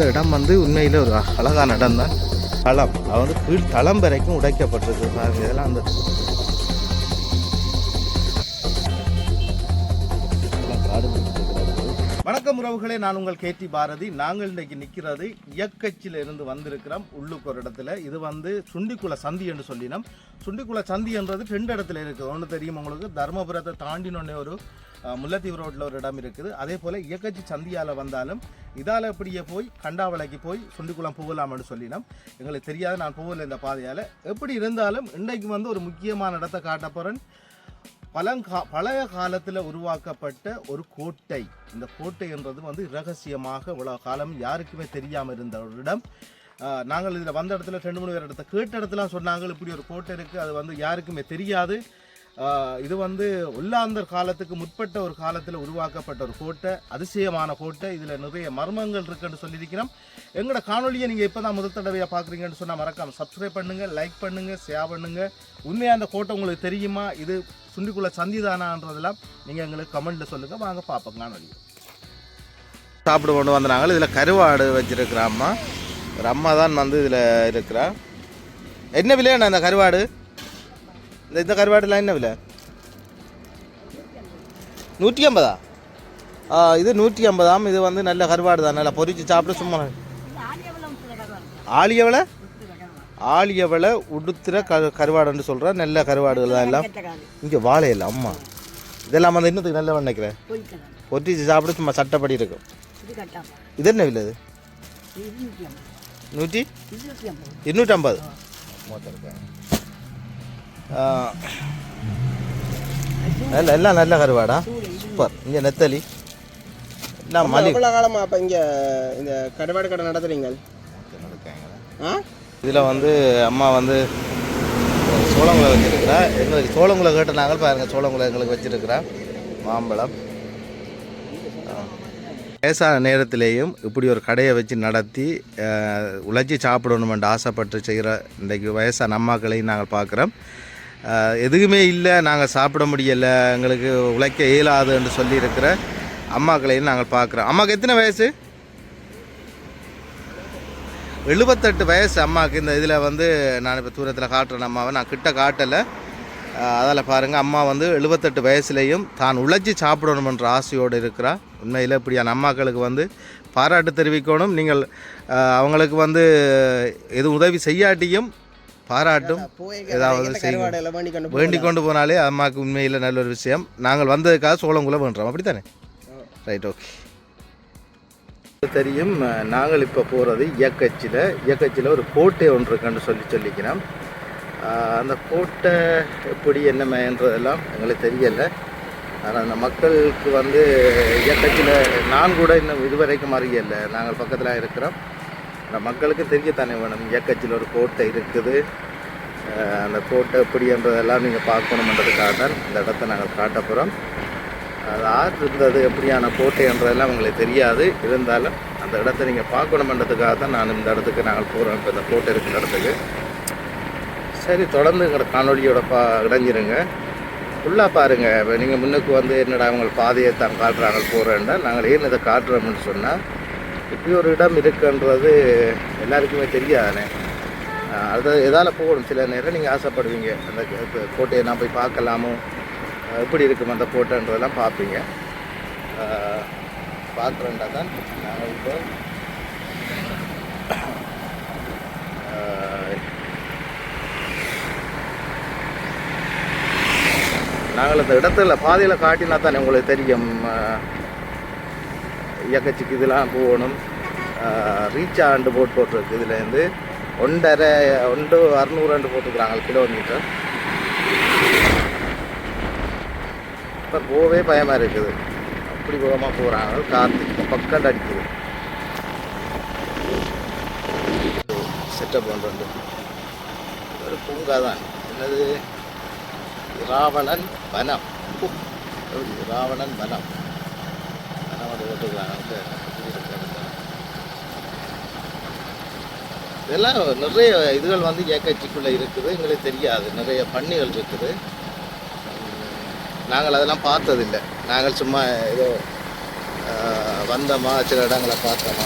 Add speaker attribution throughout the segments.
Speaker 1: இந்த இடம் வந்து உண்மையில் ஒரு அழகான இடம் தான். தளம். அது வந்து கீழ் தளம் வரைக்கும் உடைக்கப்பட்டிருக்கு பாருங்கள் இதெல்லாம் அந்த வணக்கம் உறவுகளே நான் உங்கள் கேடி பாரதி. நாங்கள் இன்றைக்கு நிற்கிறது இயக்கச்சில இருந்து வந்திருக்கிறோம் உள்ளுக்கு ஒரு இடத்துல. இது வந்து சுண்டிக்குள சந்தி என்று சொல்லினோம். சுண்டிக்குள சந்தி என்றது ரெண்டு இடத்துல இருக்குது. ஒன்று தெரியும் உங்களுக்கு தர்மபுரத்தை தாண்டினோடனே ஒரு முல்லத்தீவு ரோட்டில் ஒரு இடம் இருக்குது. அதே போல் இயக்கச்சி சந்தியால் வந்தாலும் இதால் இப்படியே போய் கண்டாவளைக்கு போய் சுண்டிக்குளம் போகலாம்னு சொல்லினோம். எங்களுக்கு தெரியாது நான் போகல இந்த பாதையால். எப்படி இருந்தாலும் இன்றைக்கு வந்து ஒரு முக்கியமான இடத்தை காட்ட போகிறேன் பழங்கா பழைய காலத்தில் உருவாக்கப்பட்ட ஒரு கோட்டை. இந்த கோட்டை என்றது வந்து ரகசியமாக இவ்வளவு காலம் யாருக்குமே தெரியாமல் இருந்த ஒரு இடம். நாங்கள் இதில் வந்த இடத்துல ரெண்டு மூணு பேர் இடத்த கேட்ட இடத்துல சொன்னாங்க இப்படி ஒரு கோட்டை இருக்குது அது வந்து யாருக்குமே தெரியாது. இது வந்து உள்ளாந்தர் காலத்துக்கு முற்பட்ட ஒரு காலத்தில் உருவாக்கப்பட்ட ஒரு கோட்டை அதிசயமான கோட்டை. இதில் நிறைய மர்மங்கள் இருக்குன்னு சொல்லியிருக்கிறோம். எங்களோட காணொலியை நீங்கள் இப்போ தான் முதல் தடவையாக பார்க்குறீங்கன்னு சொன்னால் மறக்காமல் சப்ஸ்கிரைப் பண்ணுங்கள் லைக் பண்ணுங்கள் ஷேர் பண்ணுங்கள் உண்மையாக அந்த கோட்டை உங்களுக்கு தெரியுமா? இது சுண்டிக்குள்ள சந்திதானான்றதெல்லாம் நீங்கள் எங்களுக்கு கமெண்ட்டில் சொல்லுங்கள் வாங்க பார்ப்போம் காணொலி சாப்பிட கொண்டு வந்தாங்க இதில் கருவாடு வச்சிருக்கிற அம்மா. ஒரு அம்மா தான் வந்து இதில் இருக்கிறா. என்ன விலையாண்ணா இந்த கருவாடு? இந்த கருவாடுலாம் என்ன விலை நூற்றி ஐம்பதா ஆ இது நூற்றி ஐம்பதாம் இது வந்து நல்ல கருவாடு தான் நல்லா பொரிச்சு சாப்பிட சும்மா ஆலியவளை ஆலியவளை உடுத்துற க கருவாடுன்னு சொல்கிற நல்ல கருவாடுகள் தான் எல்லாம் இங்கே வாழை இல்லை அம்மா இதெல்லாம் வந்து இன்னத்துக்கு நல்ல நினைக்கிறேன் பொரிச்சு சாப்பிட சும்மா சட்டப்படி இருக்கும் இது என்ன விலை இது நூற்றி இருநூற்றம்பது நல்ல எல்லாம் நல்ல கருவாடா. சூப்பர். இங்கே நெத்தலி. எல்லாம் மலி
Speaker 2: எவ்வளோ காலமா அப்போ இங்கே இந்த கருவாடு கடை நடத்துறீங்க? ஆ?
Speaker 1: இதில் வந்து அம்மா வந்து சோளங்குலை வச்சிருக்கிறா. எங்களுக்கு சோளங்குலை கேட்டனாங்க. பாருங்க சோளங்குலை எங்களுக்கு வச்சிருக்கிறா. மாம்பழம். வயசான நேரத்திலேயும் இப்படி ஒரு கடையை வச்சு நடத்தி உழைச்சி சாப்பிடணுமென்று ஆசைப்பட்டு செய்கிற இன்றைக்கு வயசான அம்மாக்களையும் நாங்கள் பார்க்குறோம். எதுவுமே இல்லை. நாங்கள் சாப்பிட முடியலை. எங்களுக்கு உழைக்க இயலாதுன்னு சொல்லியிருக்கிற அம்மாக்களையும் நாங்கள் பார்க்குறோம். அம்மாவுக்கு எத்தனை வயசு? எழுபத்தெட்டு வயசு அம்மாவுக்கு இந்த இதில் வந்து நான் இப்போ தூரத்தில் காட்டுறேன் அம்மாவை. நான் கிட்ட காட்டலை. அதில் பாருங்கள் அம்மா வந்து எழுபத்தெட்டு வயசுலேயும் தான் உழைச்சி சாப்பிடணுமென்ற ஆசையோடு இருக்கிறா. உண்மையில் இப்படியான அம்மாக்களுக்கு வந்து பாராட்டு தெரிவிக்கணும். நீங்கள் அவங்களுக்கு வந்து எது உதவி செய்யாட்டியும் பாராட்டும். ஏதாவது
Speaker 2: எல்லாம் பண்ணி கொண்டு
Speaker 1: போனாலே அம்மாவுக்கு உண்மையில் நல்ல ஒரு விஷயம். நாங்கள் வந்ததுக்காக சோளங்குள்ள வேண்டுறோம். அப்படி தானே ரைட் ஓகே தெரியும் நாங்கள் இப்போ போகிறது இயக்கச்சியில் இயக்கச்சியில் ஒரு கோட்டை ஒன்று இருக்குன்னு சொல்லி சொல்லிக்கிறோம். அந்த கோட்டை எப்படி என்னமேன்றதெல்லாம் எங்களுக்கு தெரியலை. ஆனால் அந்த மக்களுக்கு வந்து இயக்கச்சியில் நான் கூட இன்னும் இதுவரைக்கும் அறியலை. நாங்கள் பக்கத்தில் இருக்கிறோம். அந்த மக்களுக்கு தெரியத்தானே வேணும். இயக்கத்தில் ஒரு கோட்டை இருக்குது. அந்த கோட்டை எப்படின்றதெல்லாம் நீங்கள் பார்க்கணுன்றதுக்காக தான் இந்த இடத்த நாங்கள் காட்ட போகிறோம் அது ஆறு இருந்தது எப்படியான கோட்டைன்றதெல்லாம் உங்களுக்கு தெரியாது. இருந்தாலும் அந்த இடத்த நீங்கள் பார்க்கணுன்றதுக்காக தான் நான் இந்த இடத்துக்கு நாங்கள் போகிறோம் இப்போ இந்த கோட்டை இருக்கிற இடத்துக்கு. சரி தொடர்ந்து எங்களோட காணொலியோட பா இடைஞ்சிருங்க ஃபுல்லாக பாருங்கள் இப்போ நீங்கள் முன்னுக்கு வந்து என்னடா அவங்க பாதையை தான் காட்டுறாங்க போகிறேன்னா நாங்கள் ஏன் இதை காட்டுறோம்னு சொன்னால் இப்படி ஒரு இடம் இருக்குன்றது எல்லாருக்குமே தெரியாதானே? ஆஹ் அது எதால் போகணும். சில நேரம் நீங்கள் ஆசைப்படுவீங்க. அந்த கோட்டையை நான் போய் பார்க்கலாமோ? எப்படி இருக்கும் அந்த கோட்டைன்றதெல்லாம் பார்ப்பீங்க. பார்க்குறேன்டா தான். நாங்கள் இப்போ நாங்கள் அந்த இடத்துல பாதையில் காட்டினா தானே உங்களுக்கு தெரியும். இயக்கச்சிக்கு இதெல்லாம் போகணும். ரீச் ஆண்டு போட் போட்டிருக்கு இதுலேருந்து. ஒன்றரை ஒன்று அறுநூறு ஆண்டு போட்டுக்கிறாங்க கிலோமீட்டர் இப்போ போகவே பயமாக இருக்குது. அப்படி போகமாக போகிறாங்க காற்று பக்கம் அடிக்குது. செட்டப் பண்ணுறது ஒரு பூங்கா தான். என்னது? ராவணன் வனம். ராவணன் வனம். இதெல்லாம் நிறைய இதுகள் வந்து ஏக்கச்சிக்குள்ளே இருக்குது. எங்களுக்கு தெரியாது. நிறைய பண்ணிகள் இருக்குது. நாங்கள் அதெல்லாம் பார்த்ததில்லை. நாங்கள் சும்மா ஏதோ வந்தோமா சில இடங்களை பார்த்தோமா.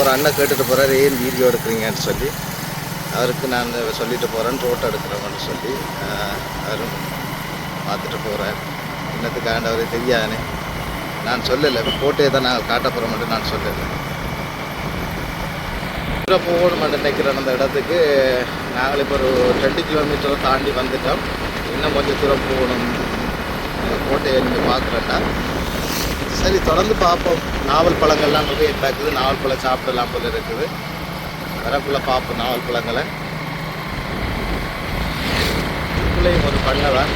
Speaker 1: ஒரு அண்ணன் கேட்டுட்டு போகிறார் ஏன் வீடியோ எடுக்கிறீங்கன்னு சொல்லி. அவருக்கு நான் சொல்லிட்டு போகிறேன் ரோட்டை எடுக்கிறோம்னு சொல்லி. அவரும் பார்த்துட்டு போகிறார் இன்னத்துக்காண்ட தெரியாதுன்னு நான் சொல்லலை. கோட்டையை தான் நாங்கள் காட்ட மட்டும் நான் சொல்லலை. தூரம் போகணும்னு நினைக்கிற அந்த இடத்துக்கு. நாங்கள் இப்போ ஒரு ரெண்டு கிலோமீட்டரை தாண்டி வந்துட்டோம். இன்னும் கொஞ்சம் தூரம் போகணும். கோட்டையை நீங்கள் பார்க்குறேன்னா சரி தொடர்ந்து பார்ப்போம். நாவல் பழங்கள்லாம் நிறைய இருக்குது. நாவல் பழம் சாப்பிடலாம் போல இருக்குது. வரக்குள்ளே பார்ப்போம் நாவல் பழங்களை. இதுக்குள்ளேயும் ஒரு பண்ணை தான்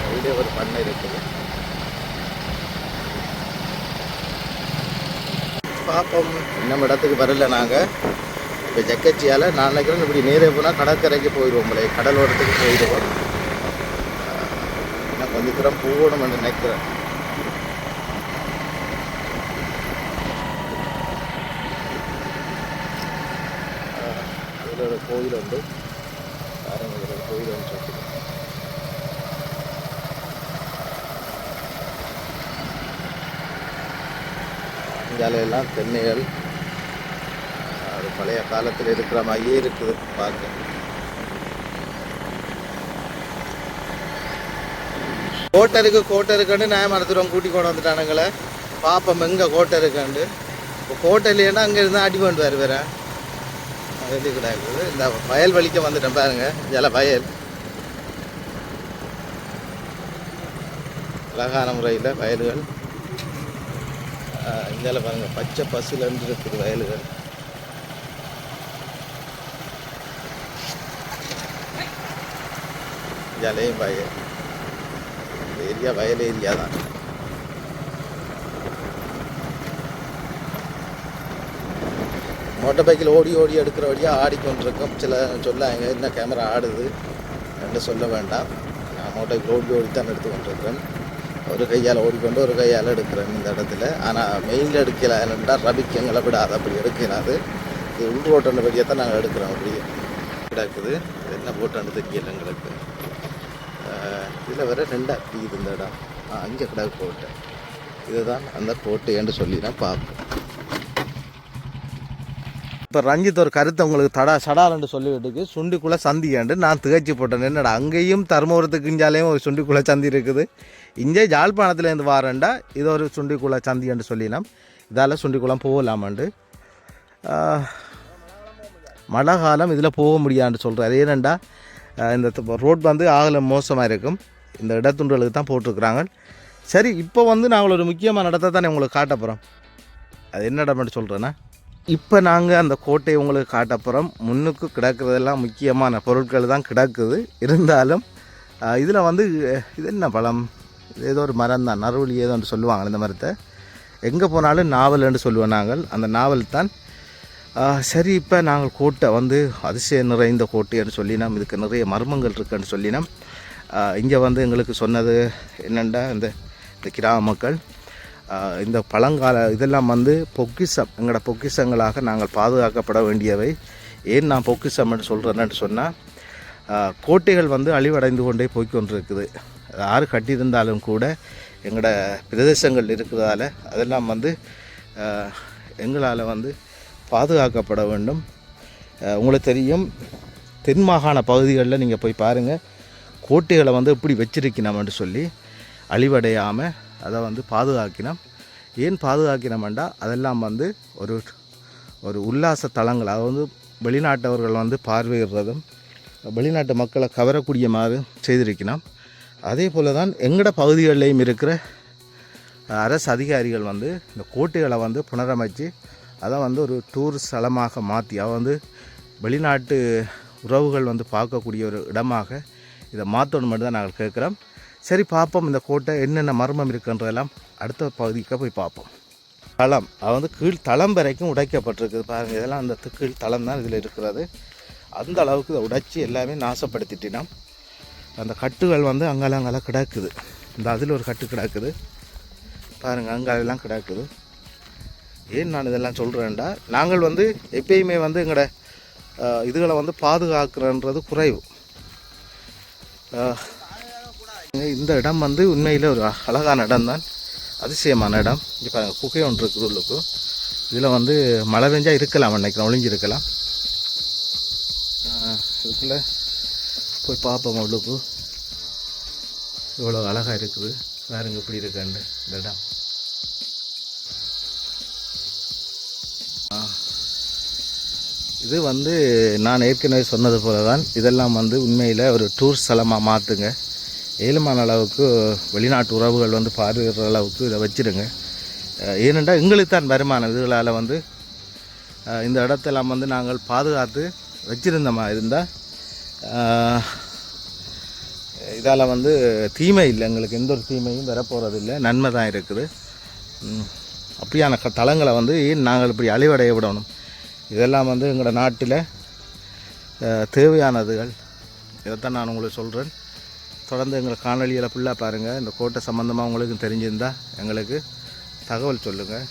Speaker 1: இதுலேயே ஒரு பண்ணை இருக்குது. பார்ப்போம் இன்னும் இடத்துக்கு வரல நாங்கள் இப்போ ஜக்கச்சியால் நான் நினைக்கிறேன் இப்படி நேரே போனால் கடற்கரைக்கு போயிடுவோம் போல கடலோரத்துக்கு போயிடுவோம். இன்னும் கொஞ்சம் தூரம் போகணும்னு நினைக்கிறேன். இதுல ஒரு கோயில் உண்டு. ஒரு கோயில் ஒன்று இருக்குது. சாலையெல்லாம் தென்னைகள் அது பழைய காலத்தில் இருக்கிற மாதிரியே இருக்குது பார்க்க. கோட்டை இருக்கு கோட்டை இருக்குன்னு நான் மரத்துறோம் கூட்டி கொண்டு வந்துட்டானுங்களே. பாப்போம் எங்கே கோட்டை இருக்காண்டு இப்போ கோட்டை இல்லைன்னா அங்கே இருந்தால் அடி வேறு வேறு வேற இந்த வயல் வலிக்க வந்துட்டேன் பாருங்க ஜல வயல். அழகான முறையில் வயல்கள். இந்தியாவில் பாருங்கள் பச்சை பசுலன்று இருக்குது வயல்கள். ஜலையும் வயல் இந்த ஏரியா வயல் ஏரியா தான். மோட்டர் பைக்கில் ஓடி ஓடி எடுக்கிற வழியாக ஆடிக்கொண்டிருக்கோம். சில சொல்லாங்க என்ன கேமரா ஆடுது? என்று சொல்ல வேண்டாம். நான் மோட்டர் பைக்கில் ஓடி ஓடி தான் எடுத்து கொண்டிருக்கிறேன் ஒரு கையால் ஓடிக்கொண்டு ஒரு கையால் எடுக்கிறேன் இந்த இடத்துல. ஆனால் மெயினில் எடுக்கல. என்றால் ரபிக்கு எங்களை விடாது. அப்படி எடுக்கிறாது இது உள் ரோட்டில் வழியாக தான் நாங்கள் எடுக்கிறோம். அப்படி கிடக்குது. என்ன போட்டான்னு தெரியல எங்களுக்கு. இதில் வர ரெண்டா பிரியுது இந்த இடம். அங்கே கிடக்கு கோட்டை இதுதான் அந்த கோட்டைன்னு சொல்லி நான் பார்ப்போம். இப்போ ரஞ்சித் ஒரு கருத்தை உங்களுக்கு தடா சடாலன்னு சொல்லிவிட்டுக்கு சுண்டிக்குள்ளே சந்தியாண்டு நான் திகச்சு போட்டேன். என்னடா அங்கேயும் தருமபுரத்துக்கு இஞ்சாலேயும் ஒரு சுண்டிக்குள்ளே சந்தி இருக்குது. இங்கே யாழ்ப்பாணத்துலேருந்து வாரேன்டா இது ஒரு சுண்டிக்குள்ளே சந்தின்னு சொல்லினோம். இதால் சுண்டிக்குளம் போகலாமாண்டு. மழை காலம் இதில் போக முடியாதுன்னு சொல்கிறார் ஏனண்டா இந்த ரோட் வந்து ஆகல மோசமாக இருக்கும். இந்த இடத்துண்டுகளுக்கு தான் போட்டிருக்கிறாங்க. சரி இப்போ வந்து நாங்கள் ஒரு முக்கியமான இடத்த தானே உங்களுக்கு காட்ட போகிறோம் அது என்ன இடம்னு சொல்கிறேன்னா இப்போ நாங்கள் அந்த கோட்டையை உங்களுக்கு காட்டப்புறம் முன்னுக்கு கிடக்கிறதெல்லாம் முக்கியமான பொருட்கள் தான் கிடக்குது. இருந்தாலும் இதில் வந்து இது என்ன பழம்? ஏதோ ஒரு மரம் தான். நறுவலி ஏதோ ஒன்று சொல்லுவாங்க இந்த மரத்தை. எங்கே போனாலும் நாவல்னு சொல்லுவோம் நாங்கள். அந்த நாவல் தான் சரி இப்போ நாங்கள் கோட்டை வந்து அதிசயம் நிறைந்த கோட்டைன்னு சொல்லினோம். இதுக்கு நிறைய மர்மங்கள் இருக்குன்னு சொல்லினோம். இங்கே வந்து எங்களுக்கு சொன்னது என்னென்னா இந்த இந்த கிராம மக்கள் இந்த பழங்கால இதெல்லாம் வந்து பொக்கிஷம் எங்களோட பொக்கிஷங்களாக நாங்கள் பாதுகாக்கப்பட வேண்டியவை. ஏன் நான் பொக்கிசம்னு சொல்கிறேன்னு சொன்னால் கோட்டைகள் வந்து அழிவடைந்து கொண்டே போய்கொண்டிருக்குது யார் கட்டியிருந்தாலும் கூட எங்களோட பிரதேசங்கள் இருக்கிறதால அதெல்லாம் வந்து எங்களால் வந்து பாதுகாக்கப்பட வேண்டும். உங்களுக்கு தெரியும் தென் மாகாண பகுதிகளில் நீங்கள் போய் பாருங்கள் கோட்டைகளை வந்து எப்படி வச்சிருக்கணும்னு சொல்லி அழிவடையாமல் அதை வந்து பாதுகாக்கினோம். ஏன் பாதுகாக்கணுமெண்டா அதெல்லாம் வந்து ஒரு ஒரு உல்லாச தலங்கள். அதை வந்து வெளிநாட்டவர்கள் வந்து பார்வையிடுறதும் வெளிநாட்டு மக்களை கவரக்கூடிய மாதிரி செய்திருக்கணும் அதே போல் தான் எங்கட பகுதிகளிலையும் இருக்கிற அரசு அதிகாரிகள் வந்து இந்த கோட்டைகளை வந்து புனரமைச்சு அதை வந்து ஒரு டூர் ஸ்தலமாக மாற்றி அதை வந்து வெளிநாட்டு உறவுகள் வந்து பார்க்கக்கூடிய ஒரு இடமாக இதை மாற்றணும் மட்டும் தான் நாங்கள் கேட்குறோம். சரி பார்ப்போம் இந்த கோட்டை என்னென்ன மர்மம் இருக்குன்றதெல்லாம் அடுத்த பகுதிக்கு போய் பார்ப்போம். தளம் அது வந்து கீழ் தளம் வரைக்கும் உடைக்கப்பட்டிருக்குது பாருங்கள் இதெல்லாம் அந்த கீழ் தளம் தான் இதில் இருக்கிறது. அந்த அளவுக்கு இதை உடைச்சி எல்லாமே நாசப்படுத்திட்டினோம் அந்த கட்டுகள் வந்து அங்கெல்லாம் அங்கெல்லாம் கிடக்குது. இந்த அதில் ஒரு கட்டு கிடக்குது. பாருங்கள் அங்கெல்லாம் கிடக்குது. ஏன் நான் இதெல்லாம் சொல்கிறேன்டா நாங்கள் வந்து எப்பயுமே வந்து எங்களோட இதுகளை வந்து பாதுகாக்கிறன்றது குறைவு. இந்த இடம் வந்து உண்மையில் ஒரு அழகான இடம் தான். அதிசயமான இடம். இங்கே பாருங்கள் குகை ஒன்று இருக்குது உள்ளுக்கு. இதில் வந்து மழை பெஞ்சால் இருக்கலாம் நினைக்கிறேன் ஒழிஞ்சிருக்கலாம் இதுக்குள்ளே போய் பார்ப்போம் உள்ளுக்கு. இவ்வளோ அழகாக இருக்குது. பாருங்க இப்படி இருக்குன்னு இந்த இடம். இது வந்து நான் ஏற்கனவே சொன்னது போல தான் இதெல்லாம் வந்து உண்மையில் ஒரு டூர் ஸ்தலமாக மாற்றுங்க ஏழுமான அளவுக்கு வெளிநாட்டு உறவுகள் வந்து பார்வையிடுற அளவுக்கு இதை வச்சிருங்க ஏனென்றால் எங்களுக்கு தான் வருமானம். இதுகளால் வந்து இந்த இடத்தெல்லாம் வந்து நாங்கள் பாதுகாத்து வச்சுருந்தோமா இருந்தால் இதால் வந்து தீமை இல்லை. எங்களுக்கு எந்த ஒரு தீமையும் வரப்போகிறது இல்லை நன்மை தான் இருக்குது. அப்படியான க தளங்களை வந்து ஏன் நாங்கள் இப்படி அழிவடைய விடணும்? இதெல்லாம் வந்து எங்களோட நாட்டில் தேவையானதுகள். இதைத்தான் நான் உங்களுக்கு சொல்கிறேன் தொடர்ந்து எங்களை காணொலியில் ஃபுல்லாக பாருங்கள் இந்த கோட்டை சம்மந்தமாக உங்களுக்கு தெரிஞ்சிருந்தால் எங்களுக்கு தகவல் சொல்லுங்கள்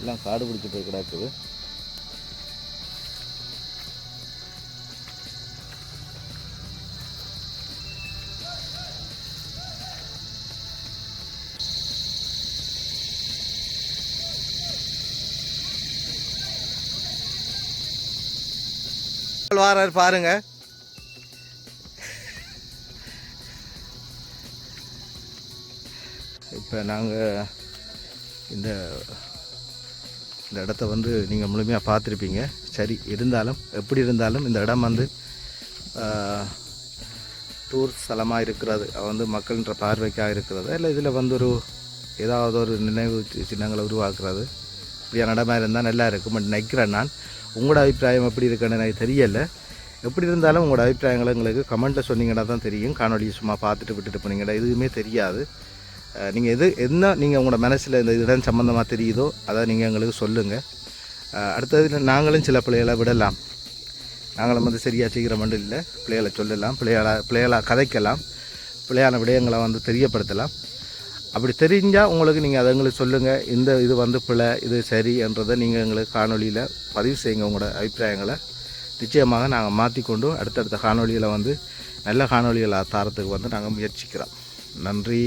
Speaker 1: எல்லாம் காடு பிடிச்சி போய் கிடக்குது. வாரார் பாருங்க. இப்போ நாங்கள் இந்த இந்த இடத்த வந்து நீங்கள் முழுமையாக பார்த்துருப்பீங்க. சரி இருந்தாலும் எப்படி இருந்தாலும் இந்த இடம் வந்து டூர் ஸ்தலமாக இருக்கிறது. வந்து மக்கள்ன்ற பார்வைக்காக இருக்கிறது. இல்லை இதில் வந்து ஒரு ஏதாவது ஒரு நினைவு சின்னங்களை உருவாக்குறது. இப்படியான இடமா இருந்தால் நல்லா இருக்கும். பட் நினைக்கிறேன் நான். உங்களோட அபிப்பிராயம் எப்படி இருக்குன்னு எனக்கு தெரியலை. எப்படி இருந்தாலும் உங்களோட அபிப்பிராயங்களை எங்களுக்கு கமெண்ட்டில் சொன்னீங்கன்னா தான் தெரியும். காணொலியை சும்மா பார்த்துட்டு விட்டுட்டு போனீங்கன்னா எதுவுமே தெரியாது. நீங்கள் எது என்ன நீங்கள் உங்களோட மனசில் இந்த இடம் சம்மந்தமாக தெரியுதோ அதை நீங்கள் எங்களுக்கு சொல்லுங்கள் அடுத்தது நாங்களும் சில பிள்ளைகளை விடலாம். நாங்களும் வந்து சரியாக செய்கிற மட்டும் இல்லை. பிள்ளைகளை சொல்லலாம். பிள்ளைகளை பிள்ளைகளை கதைக்கலாம். பிள்ளையான விடயங்களை வந்து தெரியப்படுத்தலாம். அப்படி தெரிஞ்சால் உங்களுக்கு நீங்கள் அதை எங்களுக்கு சொல்லுங்கள் இந்த இது வந்து பிழை இது சரி என்றதை நீங்கள் எங்களுக்கு காணொலியில் பதிவு செய்யுங்க உங்களோட அபிப்பிராயங்களை. நிச்சயமாக நாங்கள் மாற்றிக்கொண்டு அடுத்தடுத்த காணொலியில் வந்து நல்ல காணொலிகளை தாரத்துக்கு வந்து நாங்கள் முயற்சிக்கிறோம். நன்றி.